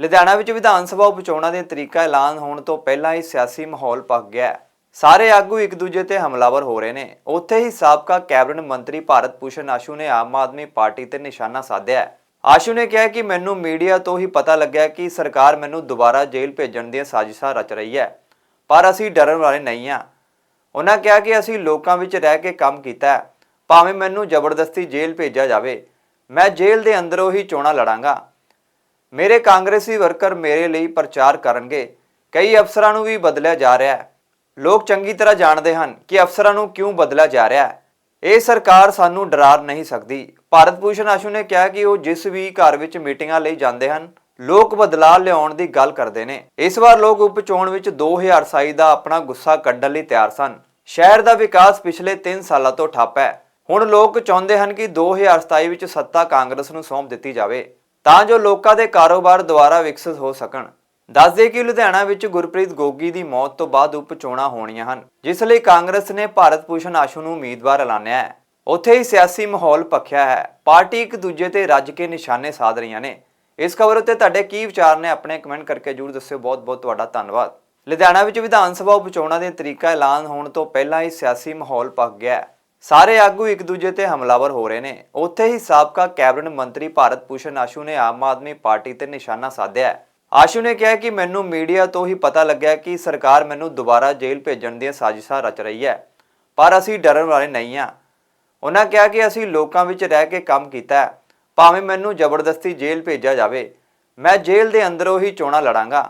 ਲੁਧਿਆਣਾ ਵਿੱਚ ਵਿਧਾਨ ਸਭਾ ਉਪਚੋਣਾਂ ਦੇ ਤਰੀਕਾ ਐਲਾਨ ਹੋਣ ਤੋਂ ਪਹਿਲਾਂ ਹੀ ਸਿਆਸੀ ਮਾਹੌਲ ਪੱਕ ਗਿਆ ਸਾਰੇ ਆਗੂ ਇੱਕ ਦੂਜੇ ਤੇ ਹਮਲਾਵਰ ਹੋ ਰਹੇ ਨੇ। ਉੱਥੇ ਹੀ ਸਾਬਕਾ ਕੈਬਨਿਟ ਮੰਤਰੀ ਭਾਰਤ ਭੂਸ਼ਣ ਆਸ਼ੂ ਨੇ ਆਮ ਆਦਮੀ ਪਾਰਟੀ ਤੇ ਨਿਸ਼ਾਨਾ ਸਾਧਿਆ ਆਸ਼ੂ ਨੇ ਕਿਹਾ ਕਿ ਮੈਨੂੰ ਮੀਡੀਆ ਤੋਂ ਹੀ ਪਤਾ ਲੱਗਿਆ ਕਿ ਸਰਕਾਰ ਮੈਨੂੰ ਦੁਬਾਰਾ ਜੇਲ੍ਹ ਭੇਜਣ ਦੀਆਂ ਸਾਜ਼ਿਸ਼ਾਂ ਰਚ ਰਹੀ ਹੈ, ਪਰ ਅਸੀਂ ਡਰਨ ਵਾਲੇ ਨਹੀਂ ਹਾਂ। ਉਹਨਾਂ ਕਿਹਾ ਕਿ ਅਸੀਂ ਲੋਕਾਂ ਵਿੱਚ ਰਹਿ ਕੇ ਕੰਮ ਕੀਤਾ ਭਾਵੇਂ ਮੈਨੂੰ ਜ਼ਬਰਦਸਤੀ ਜੇਲ੍ਹ ਭੇਜਿਆ ਜਾਵੇ। ਮੈਂ ਜੇਲ੍ਹ ਦੇ ਅੰਦਰੋਂ ਹੀ ਚੋਣਾਂ ਲੜਾਂਗਾ। ਮੇਰੇ ਕਾਂਗਰਸੀ ਵਰਕਰ ਮੇਰੇ ਲਈ ਪ੍ਰਚਾਰ ਕਰਨਗੇ। ਕਈ ਅਫਸਰਾਂ ਨੂੰ ਵੀ ਬਦਲਿਆ ਜਾ ਰਿਹਾ ਹੈ। ਲੋਕ ਚੰਗੀ ਤਰ੍ਹਾਂ ਜਾਣਦੇ ਹਨ ਕਿ ਅਫਸਰਾਂ ਨੂੰ ਕਿਉਂ ਬਦਲਿਆ ਜਾ ਰਿਹਾ ਹੈ। ਇਹ ਸਰਕਾਰ ਸਾਨੂੰ ਡਰਾ ਨਹੀਂ ਸਕਦੀ। ਭਾਰਤ ਭੂਸ਼ਣ ਆਸ਼ੂ ਨੇ ਕਿਹਾ ਕਿ ਉਹ ਜਿਸ ਵੀ ਘਰ ਵਿੱਚ ਮੀਟਿੰਗਾਂ ਲਈ ਜਾਂਦੇ ਹਨ, ਲੋਕ ਬਦਲਾਅ ਲਿਆਉਣ ਦੀ ਗੱਲ ਕਰਦੇ ਨੇ। ਇਸ ਵਾਰ ਲੋਕ ਉਪ ਚੋਣ ਵਿੱਚ 2027 ਦਾ ਆਪਣਾ ਗੁੱਸਾ ਕੱਢਣ ਲਈ ਤਿਆਰ ਸਨ। ਸ਼ਹਿਰ ਦਾ ਵਿਕਾਸ ਪਿਛਲੇ 3 ਸਾਲਾਂ ਤੋਂ ਠੱਪ ਹੈ। ਹੁਣ ਲੋਕ ਚਾਹੁੰਦੇ ਹਨ ਕਿ 2027 ਵਿੱਚ ਸੱਤਾ ਕਾਂਗਰਸ ਨੂੰ ਸੌਂਪ ਦਿੱਤੀ ਜਾਵੇ। ਤਾਂ ਜੋ ਲੋਕਾਂ ਦੇ ਕਾਰੋਬਾਰ ਦੁਆਰਾ ਵਿਕਸਿਤ ਹੋ ਸਕਣ। ਦੱਸਦੇ ਕਿ ਲੁਧਿਆਣਾ ਵਿੱਚ ਗੁਰਪ੍ਰੀਤ ਗੋਗੀ ਦੀ ਮੌਤ ਤੋਂ ਬਾਅਦ ਉਪ ਚੋਣਾਂ ਹੋਣੀਆਂ ਹਨ। ਜਿਸ ਲਈ ਕਾਂਗਰਸ ਨੇ ਭਾਰਤ ਭੂਸ਼ਣ ਆਸ਼ੂ ਨੂੰ ਉਮੀਦਵਾਰ ਐਲਾਨਿਆ ਹੈ। ਉੱਥੇ ਹੀ ਸਿਆਸੀ ਮਾਹੌਲ ਪੱਖਿਆ ਹੈ। ਪਾਰਟੀ ਇੱਕ ਦੂਜੇ ਤੇ ਰੱਜ ਕੇ ਨਿਸ਼ਾਨੇ ਸਾਧ ਰਹੀਆਂ ਨੇ। ਇਸ ਖਬਰ ਉੱਤੇ ਤੁਹਾਡੇ ਕੀ ਵਿਚਾਰ ਨੇ ਆਪਣੇ ਕਮੈਂਟ ਕਰਕੇ ਜਰੂਰ ਦੱਸਿਓ। ਬਹੁਤ ਬਹੁਤ ਤੁਹਾਡਾ ਧੰਨਵਾਦ। ਲੁਧਿਆਣਾ ਵਿੱਚ ਵਿਧਾਨ ਸਭਾ ਉਪਚੋਣਾਂ ਦੇ ਤਰੀਕਾ ਐਲਾਨ ਹੋਣ ਤੋਂ ਪਹਿਲਾਂ ਹੀ ਸਿਆਸੀ ਮਾਹੌਲ ਪੱਕ ਗਿਆ ਹੈ। ਸਾਰੇ ਆਗੂ ਇੱਕ ਦੂਜੇ ਤੇ ਹਮਲਾਵਰ ਹੋ ਰਹੇ ਨੇ। ਉੱਥੇ ਹੀ ਸਾਬਕਾ ਕੈਬਨਿਟ ਮੰਤਰੀ ਭਾਰਤ ਭੂਸ਼ਣ ਆਸ਼ੂ ਨੇ ਆਮ ਆਦਮੀ ਪਾਰਟੀ ਤੇ ਨਿਸ਼ਾਨਾ ਸਾਧਿਆ ਆਸ਼ੂ ਨੇ ਕਿਹਾ ਕਿ ਮੈਨੂੰ ਮੀਡੀਆ ਤੋਂ ਹੀ ਪਤਾ ਲੱਗਿਆ ਕਿ ਸਰਕਾਰ ਮੈਨੂੰ ਦੁਬਾਰਾ ਜੇਲ੍ਹ ਭੇਜਣ ਦੀਆਂ ਸਾਜ਼ਿਸ਼ਾਂ ਰਚ ਰਹੀ ਹੈ, ਪਰ ਅਸੀਂ ਡਰਨ ਵਾਲੇ ਨਹੀਂ ਹਾਂ। ਉਹਨਾਂ ਕਿਹਾ ਕਿ ਅਸੀਂ ਲੋਕਾਂ ਵਿੱਚ ਰਹਿ ਕੇ ਕੰਮ ਕੀਤਾ ਭਾਵੇਂ ਮੈਨੂੰ ਜ਼ਬਰਦਸਤੀ ਜੇਲ੍ਹ ਭੇਜਿਆ ਜਾਵੇ। ਮੈਂ ਜੇਲ੍ਹ ਦੇ ਅੰਦਰੋਂ ਹੀ ਚੋਣਾਂ ਲੜਾਂਗਾ।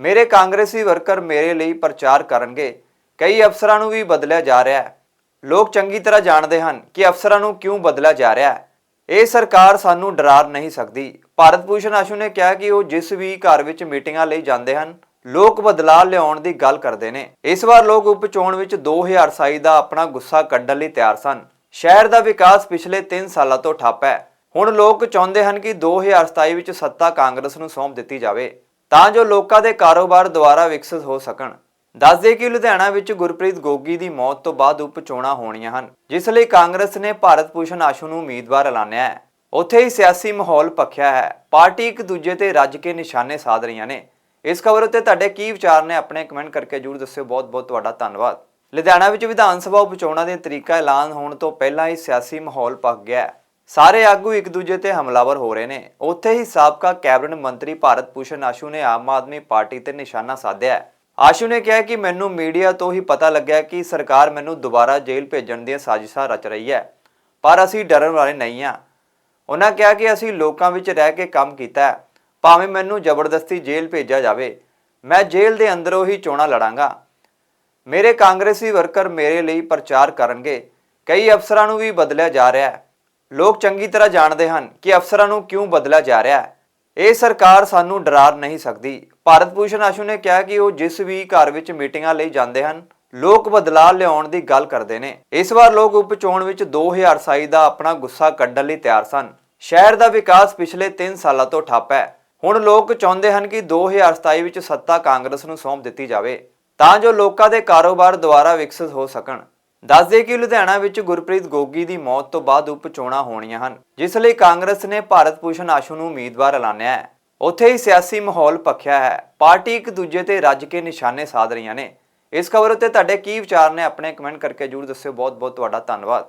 ਮੇਰੇ ਕਾਂਗਰਸੀ ਵਰਕਰ ਮੇਰੇ ਲਈ ਪ੍ਰਚਾਰ ਕਰਨਗੇ। ਕਈ ਅਫਸਰਾਂ ਨੂੰ ਵੀ ਬਦਲਿਆ ਜਾ ਰਿਹਾ ਹੈ। ਲੋਕ ਚੰਗੀ ਤਰ੍ਹਾਂ ਜਾਣਦੇ ਹਨ ਕਿ ਅਫਸਰਾਂ ਨੂੰ ਕਿਉਂ ਬਦਲਿਆ ਜਾ ਰਿਹਾ ਹੈ। ਇਹ ਸਰਕਾਰ ਸਾਨੂੰ ਡਰਾ ਨਹੀਂ ਸਕਦੀ। ਭਾਰਤ ਭੂਸ਼ਣ ਆਸ਼ੂ ਨੇ ਕਿਹਾ ਕਿ ਉਹ ਜਿਸ ਵੀ ਘਰ ਵਿੱਚ ਮੀਟਿੰਗਾਂ ਲਈ ਜਾਂਦੇ ਹਨ, ਲੋਕ ਬਦਲਾਅ ਲਿਆਉਣ ਦੀ ਗੱਲ ਕਰਦੇ ਨੇ। ਇਸ ਵਾਰ ਲੋਕ ਉਪ ਚੋਣ ਵਿੱਚ 2027 ਦਾ ਆਪਣਾ ਗੁੱਸਾ ਕੱਢਣ ਲਈ ਤਿਆਰ ਸਨ। ਸ਼ਹਿਰ ਦਾ ਵਿਕਾਸ ਪਿਛਲੇ 3 ਸਾਲਾਂ ਤੋਂ ਠੱਪ ਹੈ। ਹੁਣ ਲੋਕ ਚਾਹੁੰਦੇ ਹਨ ਕਿ 2027 ਵਿੱਚ ਸੱਤਾ ਕਾਂਗਰਸ ਨੂੰ ਸੌਂਪ ਦਿੱਤੀ ਜਾਵੇ, ਤਾਂ ਜੋ ਲੋਕਾਂ ਦੇ ਕਾਰੋਬਾਰ ਦੁਆਰਾ ਵਿਕਸਿਤ ਹੋ ਸਕਣ। ਦੱਸਦੇ ਕਿ ਲੁਧਿਆਣਾ ਵਿੱਚ ਗੁਰਪ੍ਰੀਤ ਗੋਗੀ ਦੀ ਮੌਤ ਤੋਂ ਬਾਅਦ ਉਪ ਚੋਣਾਂ ਹੋਣੀਆਂ ਹਨ, ਜਿਸ ਲਈ ਕਾਂਗਰਸ ਨੇ ਭਾਰਤ ਭੂਸ਼ਣ ਆਸ਼ੂ ਨੂੰ ਉਮੀਦਵਾਰ ਐਲਾਨਿਆ ਹੈ। ਉੱਥੇ ਹੀ ਸਿਆਸੀ ਮਾਹੌਲ ਪੱਖਿਆ ਹੈ। ਪਾਰਟੀ ਇੱਕ ਦੂਜੇ ਤੇ ਰੱਜ ਕੇ ਨਿਸ਼ਾਨੇ ਸਾਧ ਰਹੀਆਂ ਨੇ। ਇਸ ਖਬਰ ਉੱਤੇ ਤੁਹਾਡੇ ਕੀ ਵਿਚਾਰ ਨੇ ਆਪਣੇ ਕਮੈਂਟ ਕਰਕੇ ਜਰੂਰ ਦੱਸਿਓ। ਬਹੁਤ ਬਹੁਤ ਤੁਹਾਡਾ ਧੰਨਵਾਦ। ਲੁਧਿਆਣਾ ਵਿੱਚ ਵਿਧਾਨ ਸਭਾ ਉਪ ਚੋਣਾਂ ਦੇ ਤਰੀਕਾ ਐਲਾਨ ਹੋਣ ਤੋਂ ਪਹਿਲਾਂ ਹੀ ਸਿਆਸੀ ਮਾਹੌਲ ਪੱਕ ਗਿਆ ਹੈ। ਸਾਰੇ ਆਗੂ ਇੱਕ ਦੂਜੇ ਤੇ ਹਮਲਾਵਰ ਹੋ ਰਹੇ ਨੇ। ਉੱਥੇ ਹੀ ਸਾਬਕਾ ਕੈਬਨਿਟ ਮੰਤਰੀ ਭਾਰਤ ਭੂਸ਼ਣ ਆਸ਼ੂ ਨੇ ਆਮ ਆਦਮੀ ਪਾਰਟੀ ਤੇ ਨਿਸ਼ਾਨਾ ਸਾਧਿਆ ਹੈ। ਆਸ਼ੂ ਨੇ ਕਿਹਾ ਕਿ ਮੈਨੂੰ ਮੀਡੀਆ ਤੋਂ ਹੀ ਪਤਾ ਲੱਗਿਆ ਕਿ ਸਰਕਾਰ ਮੈਨੂੰ ਦੁਬਾਰਾ ਜੇਲ੍ਹ ਭੇਜਣ ਦੀਆਂ ਸਾਜ਼ਿਸ਼ਾਂ ਰਚ ਰਹੀ ਹੈ, ਪਰ ਅਸੀਂ ਡਰਨ ਵਾਲੇ ਨਹੀਂ ਹਾਂ। ਉਹਨਾਂ ਕਿਹਾ ਕਿ ਅਸੀਂ ਲੋਕਾਂ ਵਿੱਚ ਰਹਿ ਕੇ ਕੰਮ ਕੀਤਾ ਹੈ, ਭਾਵੇਂ ਮੈਨੂੰ ਜ਼ਬਰਦਸਤੀ ਜੇਲ੍ਹ ਭੇਜਿਆ ਜਾਵੇ, ਮੈਂ ਜੇਲ੍ਹ ਦੇ ਅੰਦਰੋਂ ਹੀ ਚੋਣਾਂ ਲੜਾਂਗਾ। ਮੇਰੇ ਕਾਂਗਰਸੀ ਵਰਕਰ ਮੇਰੇ ਲਈ ਪ੍ਰਚਾਰ ਕਰਨਗੇ, ਕਈ ਅਫਸਰਾਂ ਨੂੰ ਵੀ ਬਦਲਿਆ ਜਾ ਰਿਹਾ ਹੈ। ਲੋਕ ਚੰਗੀ ਤਰ੍ਹਾਂ ਜਾਣਦੇ ਹਨ ਕਿ ਅਫਸਰਾਂ ਨੂੰ ਕਿਉਂ ਬਦਲਿਆ ਜਾ ਰਿਹਾ ਹੈ। ਇਹ ਸਰਕਾਰ ਸਾਨੂੰ ਡਰਾ ਨਹੀਂ ਸਕਦੀ। ਭਾਰਤ ਭੂਸ਼ਣ ਆਸ਼ੂ ਨੇ ਕਿਹਾ ਕਿ ਉਹ ਜਿਸ ਵੀ ਘਰ ਵਿੱਚ ਮੀਟਿੰਗਾਂ ਲਈ ਜਾਂਦੇ ਹਨ, ਲੋਕ ਬਦਲਾਅ ਲਿਆਉਣ ਦੀ ਗੱਲ ਕਰਦੇ ਨੇ। ਇਸ ਵਾਰ ਲੋਕ ਉਪ ਚੋਣ ਵਿੱਚ 2027 ਦਾ ਆਪਣਾ ਗੁੱਸਾ ਕੱਢਣ ਲਈ ਤਿਆਰ ਸਨ। ਸ਼ਹਿਰ ਦਾ ਵਿਕਾਸ ਪਿਛਲੇ 3 ਸਾਲਾਂ ਤੋਂ ਠੱਪ ਹੈ। ਹੁਣ ਲੋਕ ਚਾਹੁੰਦੇ ਹਨ ਕਿ 2027 ਵਿੱਚ ਸੱਤਾ ਕਾਂਗਰਸ ਨੂੰ ਸੌਂਪ ਦਿੱਤੀ ਜਾਵੇ, ਤਾਂ ਜੋ ਲੋਕਾਂ ਦੇ ਕਾਰੋਬਾਰ ਦੁਆਰਾ ਵਿਕਸਿਤ ਹੋ ਸਕਣ। ਦੱਸਦੇ ਕਿ ਲੁਧਿਆਣਾ ਵਿੱਚ ਗੁਰਪ੍ਰੀਤ ਗੋਗੀ ਦੀ ਮੌਤ ਤੋਂ ਬਾਅਦ ਉਪ ਚੋਣਾਂ ਹੋਣੀਆਂ ਹਨ, ਜਿਸ ਲਈ ਕਾਂਗਰਸ ਨੇ ਭਾਰਤ ਭੂਸ਼ਣ ਆਸ਼ੂ ਨੂੰ ਉਮੀਦਵਾਰ ਐਲਾਨਿਆ ਹੈ। ਉੱਥੇ ਹੀ ਸਿਆਸੀ ਮਾਹੌਲ ਪੱਖਿਆ ਹੈ। ਪਾਰਟੀ ਇੱਕ ਦੂਜੇ ਤੇ ਰੱਜ ਕੇ ਨਿਸ਼ਾਨੇ ਸਾਧ ਰਹੀਆਂ ਨੇ। ਇਸ ਖਬਰ ਉੱਤੇ ਤੁਹਾਡੇ ਕੀ ਵਿਚਾਰ ਨੇ, ਆਪਣੇ ਕਮੈਂਟ ਕਰਕੇ ਜਰੂਰ ਦੱਸਿਓ। ਬਹੁਤ ਬਹੁਤ ਤੁਹਾਡਾ ਧੰਨਵਾਦ।